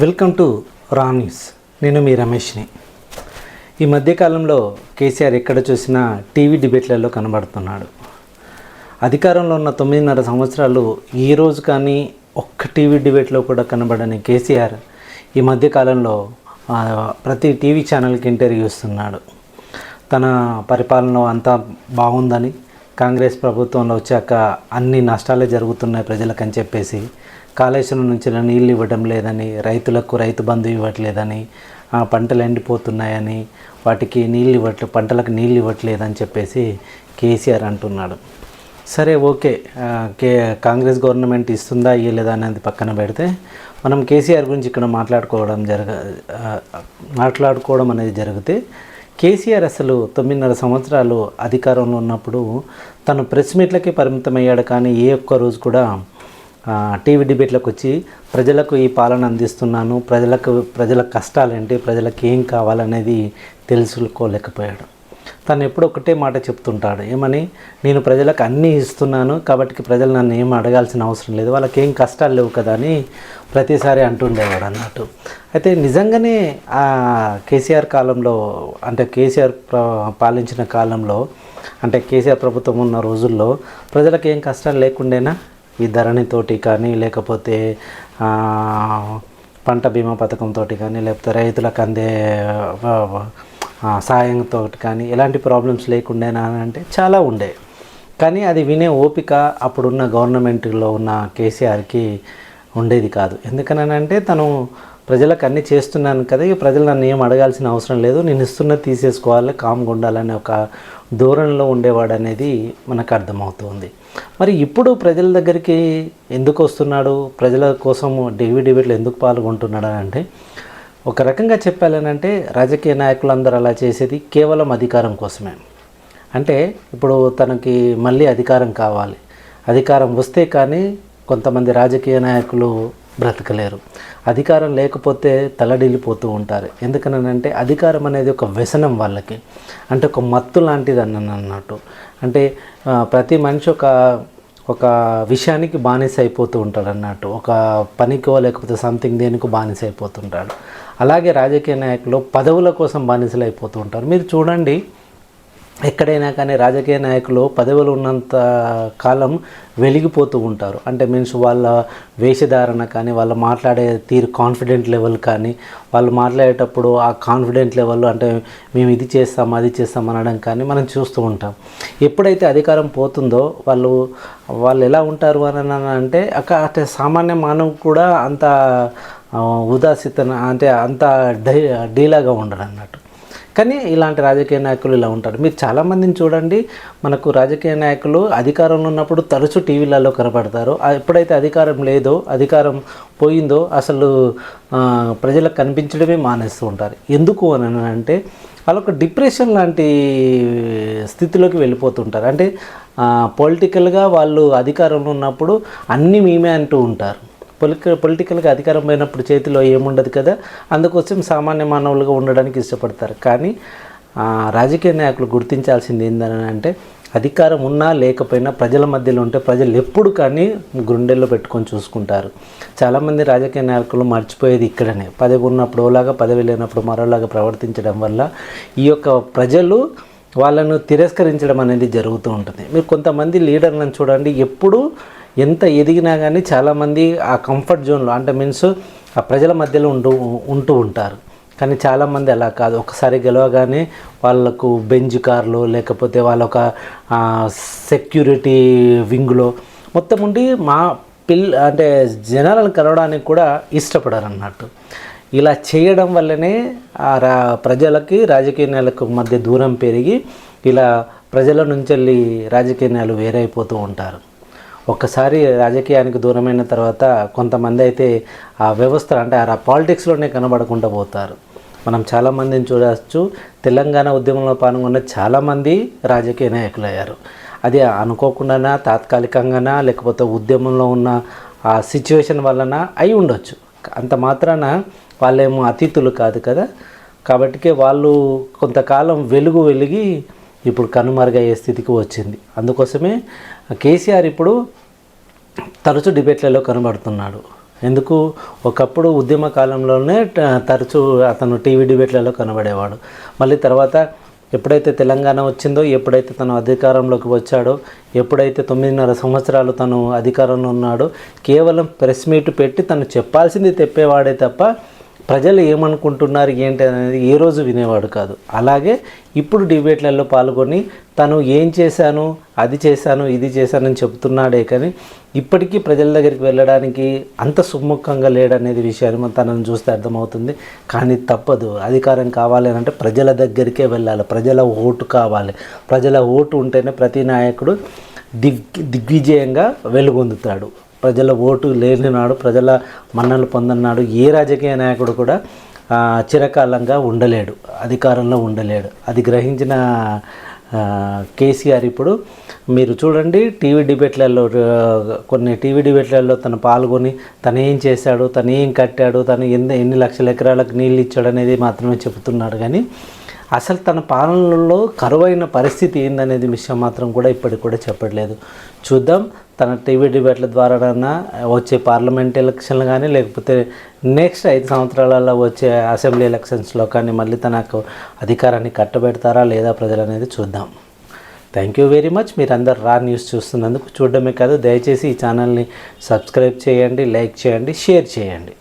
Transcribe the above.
Welcome to రా news. నేను మీ రమేష్ని. ఈ మధ్యకాలంలో కేసీఆర్ ఎక్కడ చూసినా టీవీ డిబేట్లలో కనబడుతున్నాడు. అధికారంలో ఉన్న తొమ్మిదిన్నర సంవత్సరాలు ఈ రోజు కానీ ఒక్క టీవీ డిబేట్లో కూడా కనబడని కేసీఆర్ ఈ మధ్యకాలంలో ప్రతి టీవీ ఛానల్కి ఇంటర్వ్యూ ఇస్తున్నాడు. తన పరిపాలన అంతా బాగుందని కాంగ్రెస్ ప్రభుత్వంలో వచ్చాక అన్ని నష్టాలే జరుగుతున్నాయి ప్రజలకని చెప్పేసి కాళేశ్వరం నుంచి నీళ్ళు ఇవ్వడం లేదని రైతులకు రైతు బంధు ఇవ్వట్లేదని పంటలు ఎండిపోతున్నాయని వాటికి నీళ్ళు ఇవ్వట్లే పంటలకు నీళ్ళు ఇవ్వట్లేదని చెప్పేసి కేసీఆర్ అంటున్నాడు. సరే ఓకే. కే కాంగ్రెస్ గవర్నమెంట్ ఇస్తుందా ఇవ్వలేదా అనేది పక్కన పెడితే మనం కేసీఆర్ గురించి ఇక్కడ మాట్లాడుకోవడం జరగ మాట్లాడుకోవడం అనేది జరిగితే కేసీఆర్ అసలు తొమ్మిదిన్నర సంవత్సరాలు అధికారంలో ఉన్నప్పుడు తను ప్రెస్ మీట్లకే పరిమితమయ్యాడు కానీ ఏ ఒక్క రోజు కూడా టీవీ డిబేట్లకు వచ్చి ప్రజలకు ఈ పాలన అందిస్తున్నాను ప్రజలకు ప్రజల కష్టాలేంటి ప్రజలకు ఏం కావాలనేది తెలుసుకోలేకపోయాడు. తను ఎప్పుడు ఒకటే మాట చెప్తుంటాడు ఏమని నేను ప్రజలకు అన్నీ ఇస్తున్నాను కాబట్టి ప్రజలు నన్ను ఏం అడగాల్సిన అవసరం లేదు వాళ్ళకి ఏం కష్టాలు లేవు కదా అని ప్రతిసారి అంటుండేవాడు అన్నట్టు. అయితే నిజంగానే ఆ కేసీఆర్ కాలంలో అంటే కేసీఆర్ పాలించిన కాలంలో అంటే కేసీఆర్ ప్రభుత్వం ఉన్న రోజుల్లో ప్రజలకు ఏం కష్టాలు లేకుండేనా? ఈ ధరణితోటి కానీ లేకపోతే పంట బీమా పథకంతో కానీ లేకపోతే రైతులకు అందే సాయంతో కానీ ఎలాంటి ప్రాబ్లమ్స్ లేకుండేనా అంటే చాలా ఉండే. కానీ అది వినే ఓపిక అప్పుడున్న గవర్నమెంట్లో ఉన్న కేసీఆర్కి ఉండేది కాదు. ఎందుకనంటే తను ప్రజలకు అన్నీ చేస్తున్నాను కదా ఇక ప్రజలు నన్ను ఏం అడగాల్సిన అవసరం లేదు నేను ఇస్తున్న తీసేసుకోవాలి కామ్గా ఉండాలనే ఒక ధోరణిలో ఉండేవాడు అనేది మనకు అర్థమవుతుంది. మరి ఇప్పుడు ప్రజల దగ్గరికి ఎందుకు వస్తున్నాడు? ప్రజల కోసం డివి డిబేట్లు ఎందుకు పాల్గొంటున్నాడు అని అంటే ఒక రకంగా చెప్పాలనంటే రాజకీయ నాయకులు అందరూ అలా చేసేది కేవలం అధికారం కోసమే. అంటే ఇప్పుడు తనకి మళ్ళీ అధికారం కావాలి. అధికారం వస్తే కానీ కొంతమంది రాజకీయ నాయకులు బ్రతకలేరు. అధికారం లేకపోతే తలడిల్లిపోతూ ఉంటారు. ఎందుకనంటే అధికారం అనేది ఒక వ్యసనం వాళ్ళకి. అంటే ఒక మత్తు లాంటిది అన్నట్టు. అంటే ప్రతి మనిషి ఒక ఒక విషయానికి బానిస అయిపోతూ ఉంటాడు అన్నట్టు. ఒక పనికో లేకపోతే సంథింగ్ దేనికో బానిస అయిపోతుంటాడు. అలాగే రాజకీయ నాయకులు పదవుల కోసం బానిసలు అయిపోతూ ఉంటారు. మీరు చూడండి ఎక్కడైనా కానీ రాజకీయ నాయకులు పదవులు ఉన్నంత కాలం వెలిగిపోతూ ఉంటారు. అంటే మీన్స్ వాళ్ళ వేషధారణ కానీ వాళ్ళు మాట్లాడే తీరు కాన్ఫిడెంట్ లెవెల్ కానీ వాళ్ళు మాట్లాడేటప్పుడు ఆ కాన్ఫిడెంట్ లెవెల్ అంటే మేము ఇది చేస్తాం అది చేస్తాం అనడం కానీ మనం చూస్తూ ఉంటాం. ఎప్పుడైతే అధికారం పోతుందో వాళ్ళు వాళ్ళు ఎలా ఉంటారు అని అంటే అక్కడ సామాన్య మానవు కూడా అంత ఉదాసీతన అంటే అంత డై డీలాగా ఉండడు అన్నట్టు కానీ ఇలాంటి రాజకీయ నాయకులు ఇలా ఉంటారు. మీరు చాలామందిని చూడండి. మనకు రాజకీయ నాయకులు అధికారంలో ఉన్నప్పుడు తరచూ టీవీలలో కనపడతారు. ఎప్పుడైతే అధికారం లేదో అధికారం పోయిందో అసలు ప్రజలకు కనిపించడమే మానేస్తూ ఉంటారు. ఎందుకు అని అంటే వాళ్ళొక డిప్రెషన్ లాంటి స్థితిలోకి వెళ్ళిపోతుంటారు. అంటే పొలిటికల్గా వాళ్ళు అధికారంలో ఉన్నప్పుడు అన్నీ మేమే అంటూ ఉంటారు. పొలిక పొలిటికల్గా అధికారం పోయినప్పుడు చేతిలో ఏముండదు కదా? అందుకోసం సామాన్య మానవులుగా ఉండడానికి ఇష్టపడతారు. కానీ రాజకీయ నాయకులు గుర్తించాల్సింది ఏంటని అంటే అధికారం ఉన్నా లేకపోయినా ప్రజల మధ్యలో ఉంటే ప్రజలు ఎప్పుడు కానీ గుండెల్లో పెట్టుకొని చూసుకుంటారు. చాలామంది రాజకీయ నాయకులు మర్చిపోయేది ఇక్కడనే. పదవి ఉన్నప్పుడు ఓలాగా పదవి లేనప్పుడు మరోలాగా ప్రవర్తించడం వల్ల ఈ యొక్క ప్రజలు వాళ్ళను తిరస్కరించడం అనేది జరుగుతూ ఉంటుంది. మీరు కొంతమంది లీడర్లను చూడండి ఎప్పుడు ఎంత ఎదిగినా కానీ చాలామంది ఆ కంఫర్ట్ జోన్లో అంటే మీన్స్ ఆ ప్రజల మధ్యలో ఉంటూ ఉంటూ ఉంటారు. కానీ చాలామంది అలా కాదు. ఒకసారి గెలవగానే వాళ్ళకు బెంజ్ కార్లు లేకపోతే వాళ్ళ ఒక సెక్యూరిటీ వింగ్లో మొత్తం ఉండి మా పిల్ అంటే జనాలను కలవడానికి కూడా ఇష్టపడరు అన్నట్టు ఇలా చేయడం వల్లనే ఆ రా ప్రజలకి రాజకీయ మధ్య దూరం పెరిగి ఇలా ప్రజల నుంచి వెళ్ళి రాజకీయ వేరైపోతూ ఉంటారు. ఒక్కసారి రాజకీయానికి దూరమైన తర్వాత కొంతమంది అయితే ఆ వ్యవస్థ అంటే ఆ పాలిటిక్స్లోనే కనబడకుండా పోతారు. మనం చాలామందిని చూడవచ్చు తెలంగాణ ఉద్యమంలో పాల్గొన్న చాలామంది రాజకీయ నాయకులయ్యారు. అది అనుకోకుండానా తాత్కాలికంగానా లేకపోతే ఉద్యమంలో ఉన్న ఆ సిచ్యువేషన్ వలన అయి ఉండొచ్చు. అంత మాత్రాన వాళ్ళేమో అతిథులు కాదు కదా. కాబట్టికే వాళ్ళు కొంతకాలం వెలుగు వెలిగి ఇప్పుడు కనుమరుగయ్యే స్థితికి వచ్చింది. అందుకోసమే కేసీఆర్ ఇప్పుడు తరచు డిబేట్లలో కనబడుతున్నాడు. ఎందుకు? ఒకప్పుడు ఉద్యమ కాలంలోనే తరచూ అతను టీవీ డిబేట్లలో కనబడేవాడు. మళ్ళీ తర్వాత ఎప్పుడైతే తెలంగాణ వచ్చిందో ఎప్పుడైతే తను అధికారంలోకి వచ్చాడో ఎప్పుడైతే తొమ్మిదిన్నర సంవత్సరాలు తను అధికారంలో ఉన్నాడో కేవలం ప్రెస్ మీట్ పెట్టి తను చెప్పాల్సింది తెప్పేవాడే తప్ప ప్రజలు ఏమనుకుంటున్నారు ఏంటి అనేది ఏ రోజు వినేవాడు కాదు. అలాగే ఇప్పుడు డిబేట్లలో పాల్గొని తను ఏం చేశాను అది చేశాను ఇది చేశానని చెప్తున్నాడే కానీ ఇప్పటికీ ప్రజల దగ్గరికి వెళ్ళడానికి అంత సుముఖంగా లేడనేది విషయాన్ని మనం తనను చూస్తే అర్థమవుతుంది. కానీ తప్పదు. అధికారం కావాలి అని అంటే ప్రజల దగ్గరికే వెళ్ళాలి. ప్రజల ఓటు కావాలి. ప్రజల ఓటు ఉంటేనే ప్రతి నాయకుడు దిగ్ దిగ్విజయంగా వెలుగొందుతాడు. ప్రజల ఓటు లేని నాడు ప్రజల మన్నలు పొందన్నాడు ఏ రాజకీయ నాయకుడు కూడా చిరకాలంగా ఉండలేడు అధికారంలో ఉండలేడు. అది గ్రహించిన కేసీఆర్ ఇప్పుడు మీరు చూడండి టీవీ డిబేట్లలో కొన్ని టీవీ డిబేట్లలో తను పాల్గొని తను ఏం చేశాడు తను ఏం కట్టాడు తను ఎన్ని ఎన్ని లక్షల ఎకరాలకు నీళ్ళు ఇచ్చాడు అనేది మాత్రమే చెబుతున్నాడు. కానీ అసలు తన పాలనలో కరువైన పరిస్థితి ఏందనేది విషయం మాత్రం కూడా ఇప్పటికి కూడా చెప్పట్లేదు. చూద్దాం తన టీవీ డిబేట్ల ద్వారానన్నా వచ్చే పార్లమెంట్ ఎలక్షన్లు కానీ లేకపోతే నెక్స్ట్ ఐదు సంవత్సరాలలో వచ్చే అసెంబ్లీ ఎలక్షన్స్లో కానీ మళ్ళీ తనకు అధికారాన్ని కట్టబెడతారా లేదా ప్రజలు అనేది చూద్దాం. థ్యాంక్ యూ వెరీ మచ్ మీరు అందరు రా న్యూస్ చూస్తున్నందుకు చూడడమే కాదు దయచేసి ఈ ఛానల్ని సబ్స్క్రైబ్ చేయండి లైక్ చేయండి షేర్ చేయండి.